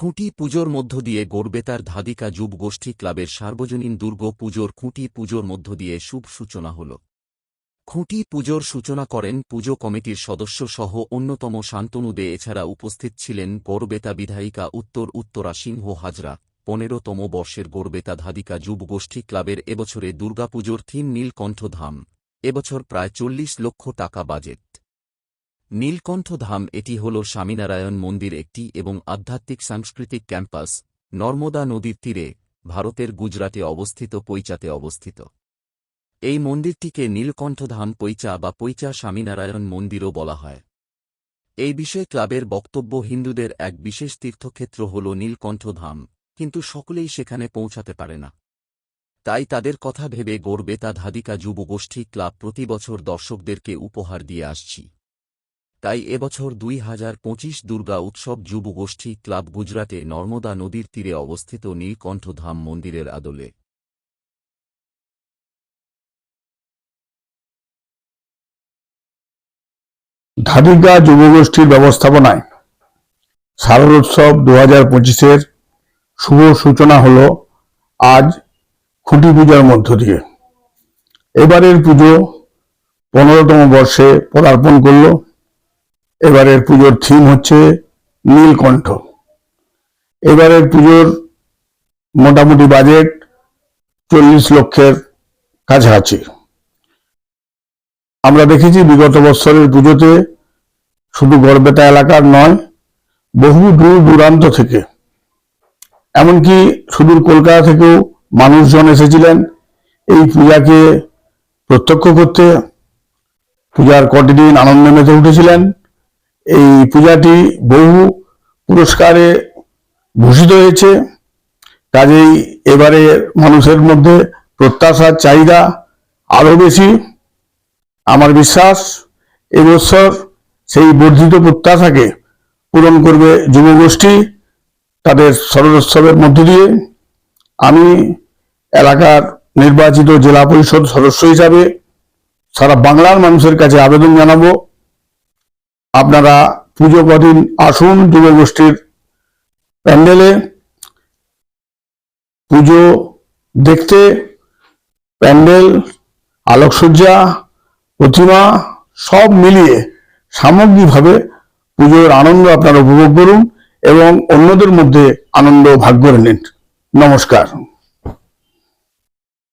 খুঁটি পুজোর মধ্য দিয়ে গড়বেতার ধাদিকা যুব গোষ্ঠী ক্লাবের সার্বজনীন দুর্গ পুজোর খুঁটি পুজোর মধ্য দিয়ে শুভ সূচনা হল। খুঁটি পুজোর সূচনা করেন পুজো কমিটির সদস্য সহ অন্যতম শান্তনু দে, এছাড়া উপস্থিত ছিলেন গড়বেতা বিধায়িকা উত্তর উত্তরা সিংহ হাজরা, পনেরোতম বর্ষের গড়বেতা ধাদিকা যুব গোষ্ঠী ক্লাবের এবছরে দুর্গাপুজোর থিম নীলকণ্ঠ ধাম। এবছর প্রায় চল্লিশ লক্ষ টাকা বাজেট। নীলকণ্ঠ ধাম এটি হল স্বামীনারায়ণ মন্দির একটি এবং আধ্যাত্মিক সাংস্কৃতিক ক্যাম্পাস, নর্মদা নদীর তীরে, ভারতের গুজরাটে অবস্থিত পৈচাতে অবস্থিত। এই মন্দিরটিকে নীলকণ্ঠধাম পৈচা বা পৈচা স্বামীনারায়ণ মন্দিরও বলা হয়। এই বিষয়ে ক্লাবের বক্তব্য হিন্দুদের এক বিশেষ তীর্থক্ষেত্র হল নীলকণ্ঠধাম, কিন্তু সকলেই সেখানে পৌঁছাতে পারে না। তাই তাদের কথা ভেবে গড়বেতা ধাদিকা যুবগোষ্ঠী ক্লাব প্রতি বছর দর্শকদেরকে উপহার দিয়ে আসছি। তাই এবছর দুই হাজার পঁচিশ দুর্গা উৎসব যুব গোষ্ঠী ক্লাব গুজরাটে নর্মদা নদীর তীরে অবস্থিত নীলকণ্ঠধাম মন্দিরের আদলে। ধাদিকা যুবগোষ্ঠীর ব্যবস্থাপনায় শারদোৎসব দু হাজার পঁচিশের শুভ সূচনা হল আজ খুঁটি পূজার মধ্য দিয়ে। এবারের পুজো পনেরোতম বর্ষে পদার্পণ করল এবারের পুজোর থিম হচ্ছে নীলকণ্ঠ। এবারের পুজোর মোটামুটি বাজেট চল্লিশ লক্ষের কাছাকাছি। আমরা দেখেছি বিগত বৎসরের পুজোতে শুধু গড়বেতা এলাকার নয়, বহু দূর দূরান্ত থেকে, এমনকি সুদূর কলকাতা থেকেও মানুষজন এসেছিলেন এই পূজাকে প্রত্যক্ষ করতে। পূজার কটি দিন আনন্দে মেতে উঠেছিলেন এই পূজাটি বহু পুরস্কারে ভূষিত হয়েছে। কাজেই এবারে মানুষের মধ্যে প্রত্যাশার চাহিদা আরও বেশি। আমার বিশ্বাস, এবছর সেই বর্ধিত প্রত্যাশাকে পূরণ করবে যুবগোষ্ঠী তাদের শরদোৎসবের মধ্য দিয়ে। আমি এলাকার নির্বাচিত জেলা পরিষদ সদস্য হিসাবে সারা বাংলার মানুষের কাছে আবেদন জানাব আপনারা পুজো কদিন আসুন যুবগোষ্ঠীর প্যান্ডেলে পুজো দেখতে প্যান্ডেল, আলোকসজ্জা, প্রতিমা সব মিলিয়ে সামগ্রিকভাবে পুজোর আনন্দ আপনারা উপভোগ করুন এবং অন্যদের মধ্যে আনন্দ ভাগ করে নিন। নমস্কার।